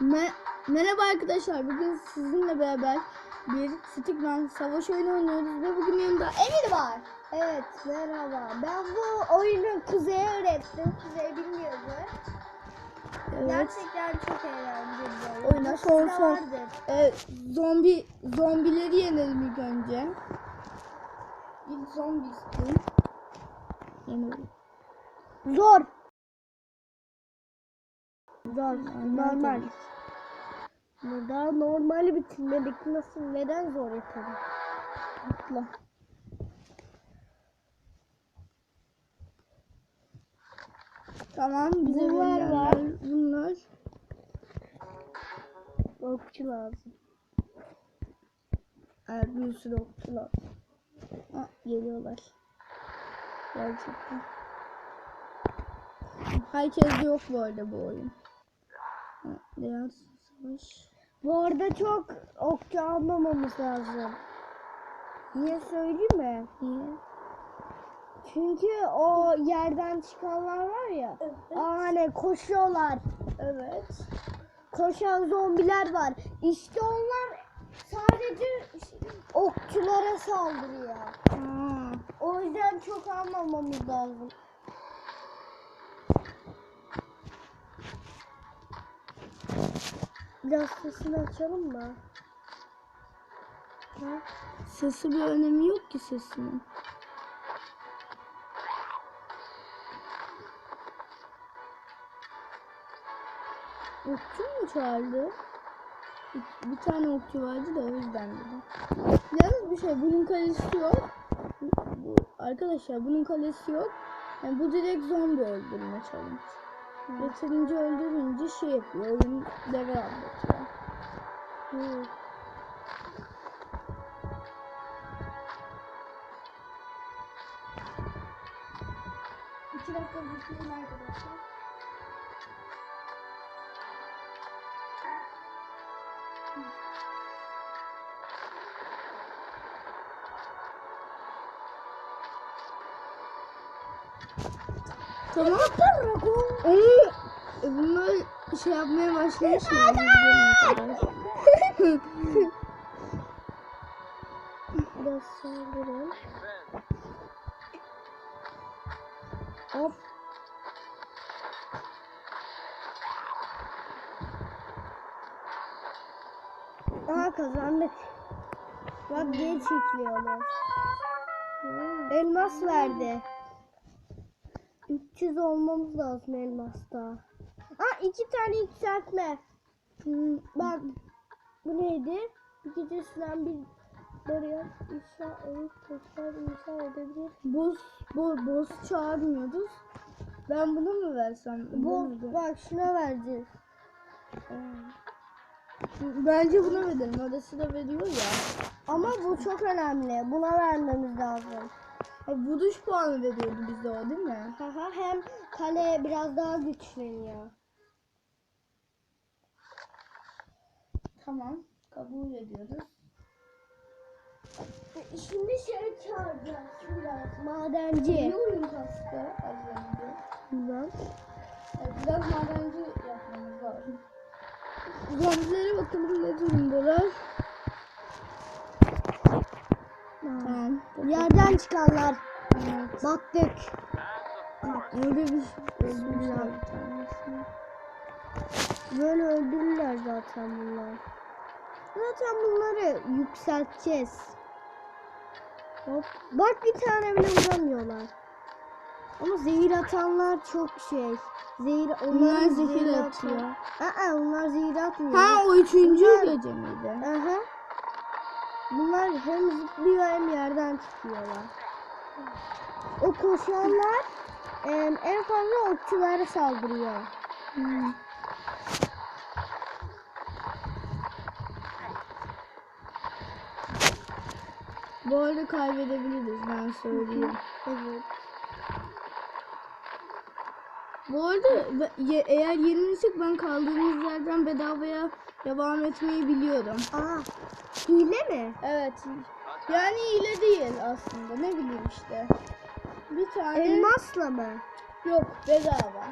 Me- Merhaba arkadaşlar. Bugün sizinle beraber bir Stickman savaş oyunu oynuyoruz ve bugün yanımda Emir var. Evet merhaba. Ben bu oyunu Kuzey'e öğrettim. Kuzey bilmiyordu. Evet. Gerçekten çok eğlenceli bir oyun. Oyuna son son e, zombi zombileri yenelim ilk önce. İlk zombi istiyorum. Yenelim. Zor. Zor. Normal Normal. tabii. Burada normali bitirmedik. Nasıl? Neden zor yapalım? Atla. Tamam bize Bunlar var. Bunlar. Okçu lazım. Evet bir sürü okçular. Ha, geliyorlar. Gerçekten. Herkes yok bu arada bu oyun. Beyaz savaş. Bu arada çok okçu almamamız lazım. Niye söyleyeyim mi? Niye? Çünkü o yerden çıkanlar var ya. Aa, hani koşuyorlar. Evet. Koşan zombiler var. İşte onlar sadece okçulara saldırıyor. Aa, O yüzden çok almamamız lazım. Biraz sesini açalım mı? Ha? sesi bir önemi yok ki sesinin. Okçu mu çağırdı? Bir, tane okçu vardı da o yüzden dedim. Yalnız bir şey bunun kalesi yok. Bu, bu- arkadaşlar bunun kalesi yok. Yani bu direkt zombi öldürme challenge. Yeterince öldürünce şey yapıyor. Oyun level atlatıyor. Hı. İki dakika bitirdim arkadaşlar. Tamam. Onu bunlar şey yapmaya başlamış mı? Biraz saldırın. Hop. Aha kazandık. Bak geri çekiliyorlar. Elmas verdi. 300 olmamız lazım elmasta. Aa iki tane yükseltme. Hmm, bak bu neydi? Süren bir bariyer inşa evet tekrar inşa edebilir. Boz, bo, boz çağırmıyoruz. Ben bunu mu versem? Mu- bak şuna vereceğiz. Bence buna verelim. Orası da veriyor ya. Ama bu çok önemli. Buna vermemiz lazım. Ha, vuruş puanı veriyordu bize o değil mi? Haha, Hem kale biraz daha güçleniyor. Tamam. Kabul ediyoruz. Şimdi şey çağıracağız biraz. Madenci. Ne oyun kastı az önce? Bilmem. Evet, biraz madenci yapmamız lazım. Zombilere bakalım ne durumdalar. Tamam. Yerden çıkanlar. Evet. Battık. Öyle bir. Bismillah. Böyle öldürürler zaten bunlar. Zaten bunları yükselteceğiz. Hop. Bak bir tane bile vuramıyorlar. Ama zehir atanlar çok şey. Zehir, Onlar zehir zehir atıyor. Aa, onlar zehir atmıyor. Ha o üçüncü Bunlar- gece miydi? Aha. Bunlar hem zıplıyor hem yerden çıkıyorlar. O koşanlar en fazla okçulara saldırıyor. Hmm. Bu arada kaybedebiliriz ben söyleyeyim. Evet. Bu arada ye- eğer yenilirsek ben kaldığımız yerden bedavaya devam etmeyi biliyorum. Aa, hile mi? Evet. Yani hile değil aslında ne bileyim işte. Bir tane Elmasla mı? yok bedava.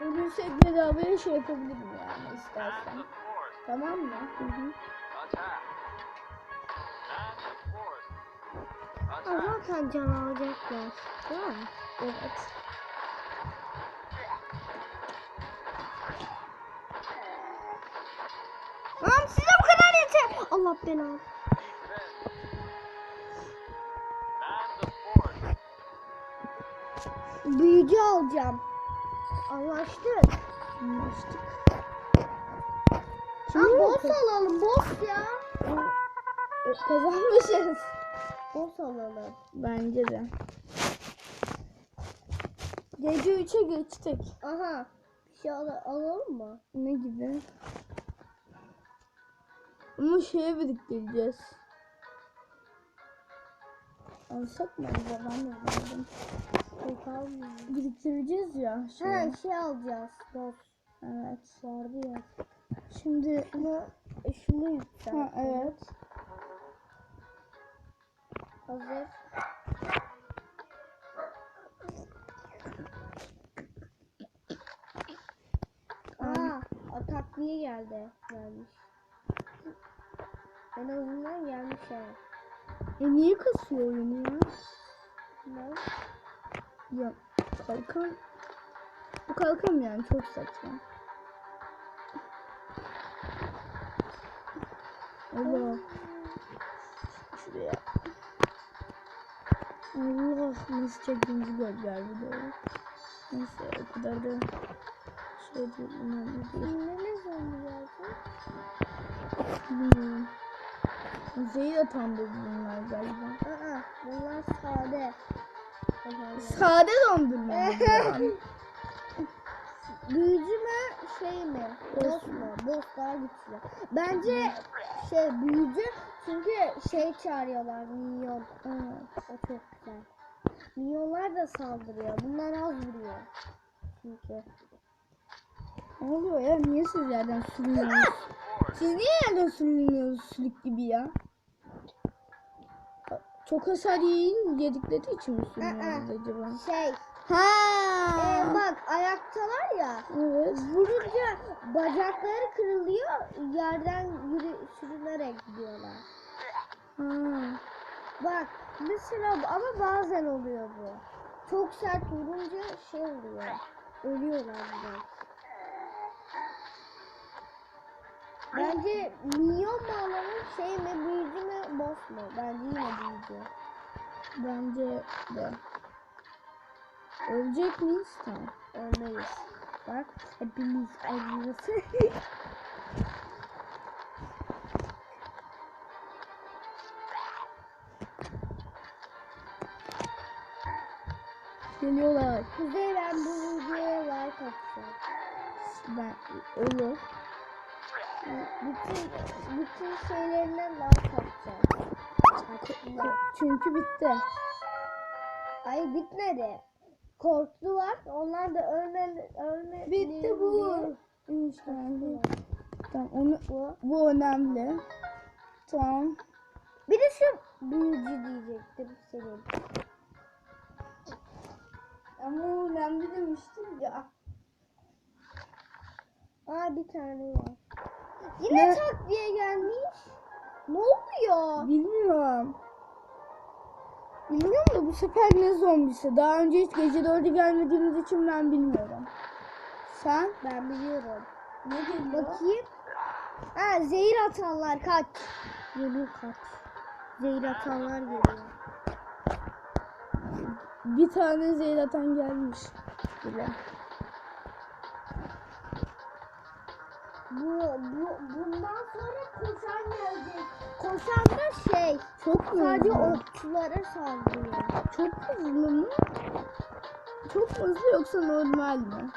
Ölürsek bedavaya şey yapabilirim yani istersen. Tamam mı? Hı hı. Aa, zaten can alacaklar. Değil mi? Evet. Yeter. Allah belanı. Büyücü alacağım. Anlaştık. Anlaştık. Ha, boss alalım boss ya. E, Kazanmışız. Boss alalım. Bence de. Gece 3'e geçtik. Aha. Bir şey al- alalım mı? Ne gibi? Ama şeye biriktireceğiz. Alsak mı acaba? Ben de bilmiyorum. Biriktireceğiz ya. Şey. Ha şey alacağız. Boss. Evet. Vardı ya. Şimdi e, şunu yükselt. ha, evet. Hazır. Aa, o takviye geldi. Gelmiş. En azından gelmiş ha. E niye kasıyor oyunu ya? Ne? Ya kalkan. Bu kalkan yani çok saçma. Allah. Şuraya. Allah nasıl çektiğimizi gördüler bir de. Neyse o kadar da şey değil ne zombi geldi? Bilmiyorum. Zehir atan da bunlar galiba. Aa, bunlar sade. Sade dondurma. Büyücü mü şey mi? Boss mu? Boss daha güçlü. Bence şey büyücü çünkü şey çağırıyorlar minyon. Evet. O çok güzel. Minyonlar da saldırıyor. Bunlar az vuruyor. Çünkü. Ne oluyor ya? Niye siz yerden sürünüyorsunuz? Siz niye yerden sürünüyorsunuz sülük gibi ya? Çok hasar yiyin yedikleri için mi sürünüyorsunuz acaba? Şey, Ha. e, bak ayaktalar ya. Evet. Vurunca bacakları kırılıyor. Yerden yürü, sürünerek gidiyorlar. Ha. Bak mesela ama bazen oluyor bu. Çok sert vurunca şey oluyor. Ölüyorlar direkt. Bence minyon mu alalım şey mi büyücü mü boss mu? Bence yine büyücü. Bence de. Ölecek miyiz? Tamam. Ölmeyiz. Bak hepimiz aynıyız. Geliyorlar. Kuzey ben bu videoya like atacağım. Ben olur. Bütün bütün şeylerine like atacağım. Atacağım. Çünkü bitti. Ay bitmedi. Korktular. Onlar da ölme ölme. Bitti bu. İnşallah. Tamam onu bu, bu önemli. Tamam. Bir de şu büyücü diyecektim senin. Ama önemli demiştim ya. Aa bir tane var. Yine Ne? takviye gelmiş. Ne oluyor? Bilmiyorum. Bilmiyorum da bu sefer ne zombisi? Daha önce hiç gece dörde gelmediğimiz için ben bilmiyorum. Sen? Ben biliyorum. Ne geliyor? Bakayım. Ha zehir atanlar kaç. Geliyor kaç. Zehir atanlar geliyor. Bir tane zehir atan gelmiş. Bile. Bu, bu bundan sonra koşan gelecek. Koşan da şey. Çok mu Sadece okçulara saldırıyor. Çok hızlı mı? Çok hızlı yoksa normal mi?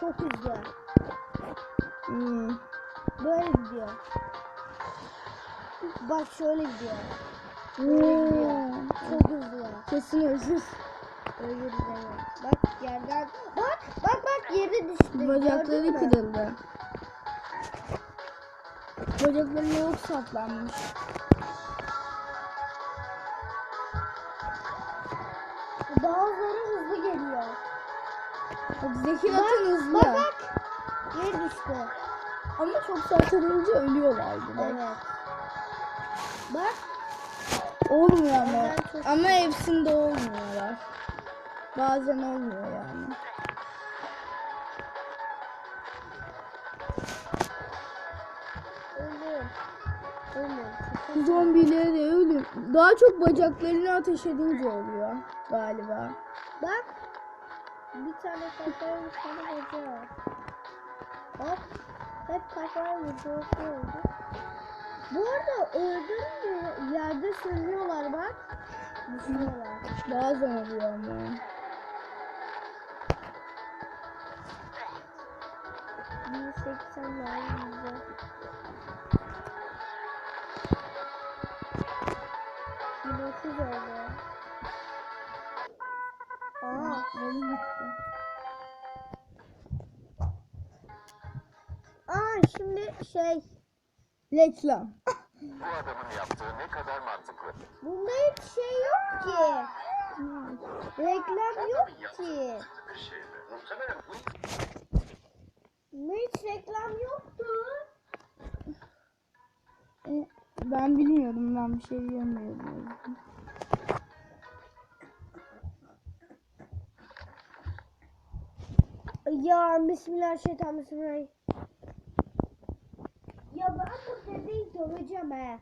Çok hızlı. Hmm. Böyle gidiyor. Bak şöyle gidiyor. Oo. Çok hızlı. Kesin hırsız. Ölürüz evet. Bak yerden. Bak bak bak yere düştü. Bacakları kırıldı. Bacaklarına ok saplanmış. Bazıları hızlı geliyor. Bak zehir Bak, atın hızlı. Bak bak. Yer düştü. Ama çok sert atınca ölüyorlar bir de. Evet. Bak. Olmuyor ama. Ama hepsinde olmuyorlar. Bazen olmuyor yani. Zombileri ölüm. Daha çok bacaklarını ateş edince oluyor galiba. Bak. Bir tane kafaya bir tane bacağı. Hop. Hep kafaya vurdu. oldu. Bu arada öldürünce yerde sürüyorlar bak. Düşüyorlar. Bazen oluyor ama. 180 lazım bize. Otuz oldu. Aa, Benim gitti. aa şimdi şey Reklam. Bu adamın yaptığı ne kadar mantıklı. bunda hiç şey yok ki. Reklam yok ki. Hiç reklam yoktu. E, ben bilmiyorum ben bir şey diyemiyorum. Ya bismillahirrahmanirrahim. Ya ben bu dedeyi döveceğim he.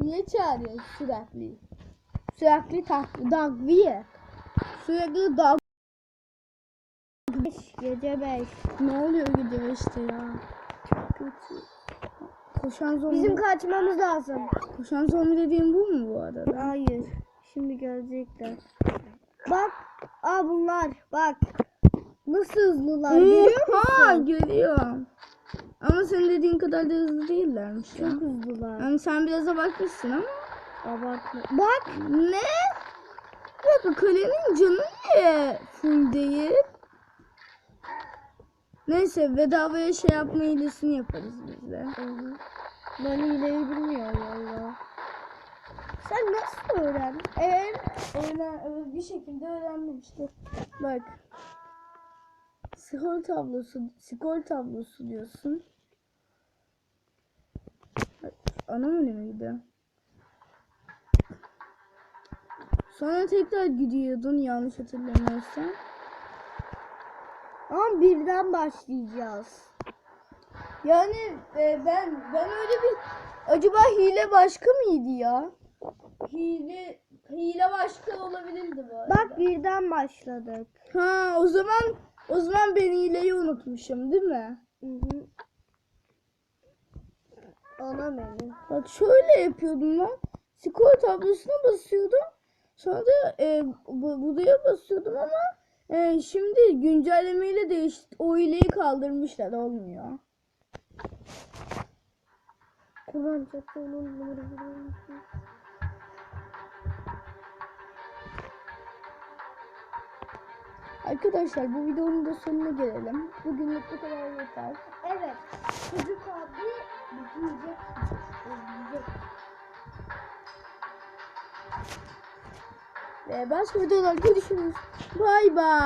Niye çağırıyorsun sürekli? Sürekli tak takviye. Sürekli dag. 5 gece 5. Ne oluyor gece işte ya? Çok kötü. Koşan zombi. Bizim kaçmamız lazım. Koşan zombi dediğim bu mu bu arada? Hayır. Şimdi görecekler. Bak. Aa bunlar. Bak. Nasıl hızlılar görüyor Ha musun? görüyorum. Ama senin dediğin kadar da hızlı değillermiş ya. Çok hızlılar. Yani sen biraz abartmışsın ama. Abartma. Bak. Ne? Bir dakika kalenin canı niye full değil? Neyse bedavaya şey yapma hilesini yaparız biz de. Ben hileyi bilmiyorum valla. Sen nasıl öğrendin? Eğer öğren, bir şekilde öğrendim işte. Bak. Skor tablosu, skor tablosu diyorsun. Ana menü müydü? Sonra tekrar gidiyordun yanlış hatırlamıyorsam. Ama birden başlayacağız. Yani e, ben ben öyle bir acaba hile başka mıydı ya? Hile hile başka olabilirdi bu arada. Bak birden başladık. Ha o zaman o zaman ben hileyi unutmuşum değil mi? Hı hı. Ana menü. Bak şöyle yapıyordum ben. Skor tablosuna basıyordum. Sonra da e, bu, buraya basıyordum ama e, şimdi güncellemeyle değiş o hileyi kaldırmışlar olmuyor. Kur'an çatının Arkadaşlar bu videonun da sonuna gelelim. Bugünlük bu kadar yeter. Evet. Çocuk abi. Ölecek. Ve başka videolar görüşürüz. Bay bay.